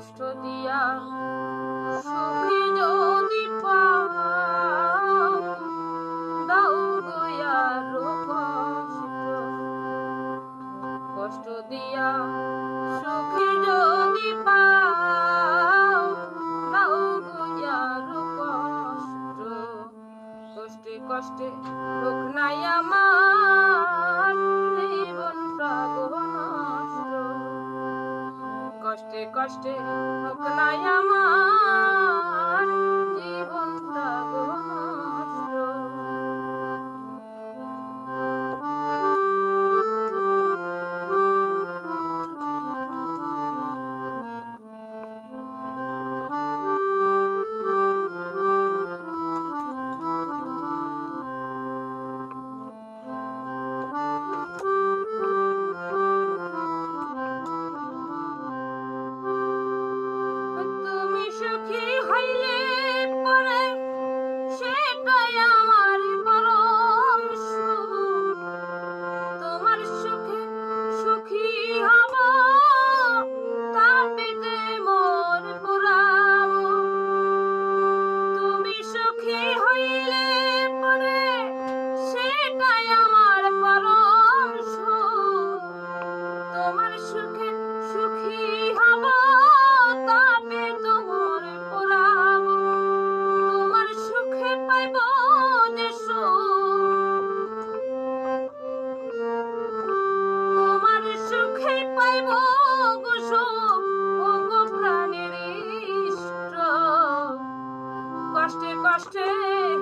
কষ্ট দিয়া সুখী যদি পাওয়া দাও গয়ার কষ্ট। কষ্ট দিয়া সুখী যদি পাও কষ্টে। কষ্টে লোক নাই আমার Stay.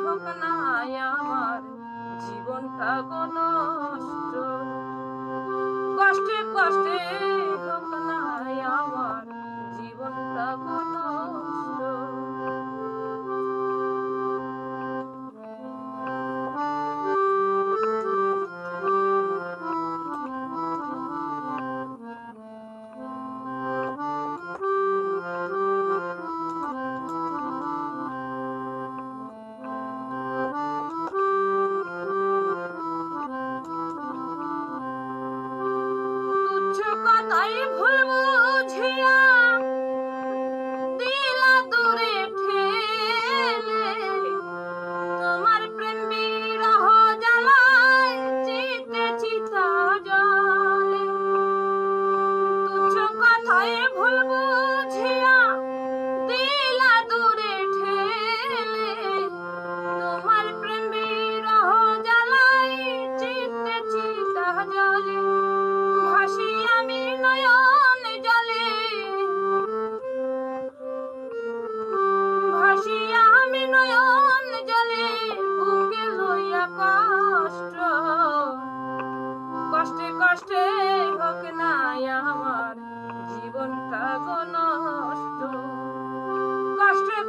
হোক নাই আমার জীবনটা গো নষ্ট। কষ্টে কষ্টে হোক নাই আমার জীবনটা গো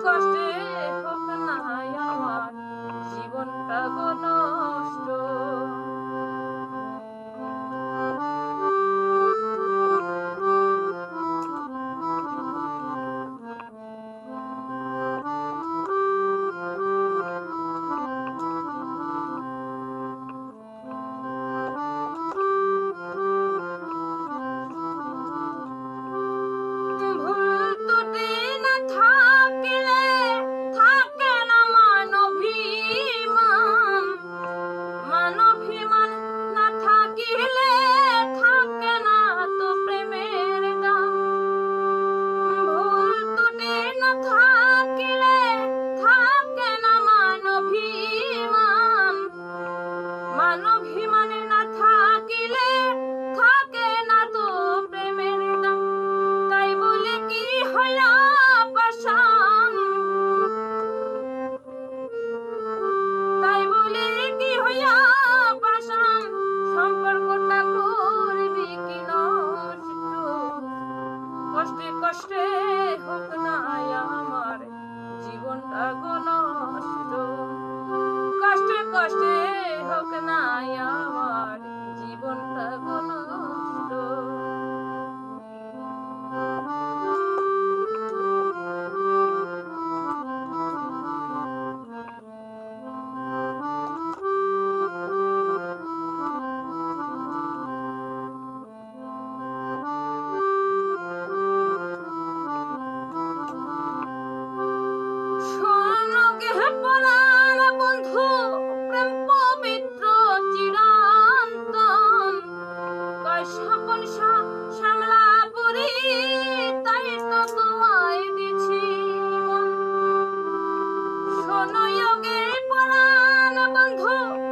কষ্টে হোক না আমার জীবনটা গো নষ্ট। হোক না আমার। জীবনটা কোনো নষ্ট। কষ্টে কষ্টে হোক না আমার। জীবনটা কোনো নষ্ট। 馒头。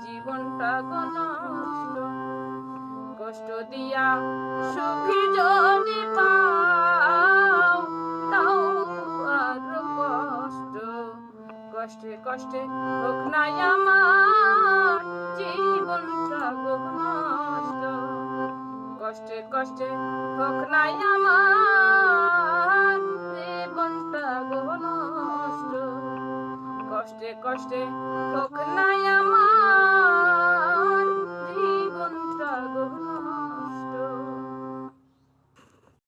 জীবনটা নষ্ট। কষ্ট দিয়া সুখী যদি পাও, তাও কষ্ট। কষ্টে কষ্টে হোক না আমার, জীবনটা নষ্ট। কষ্টে কষ্টে হোক না আমার কষ্টে কষ্টে লোক নাই আমার।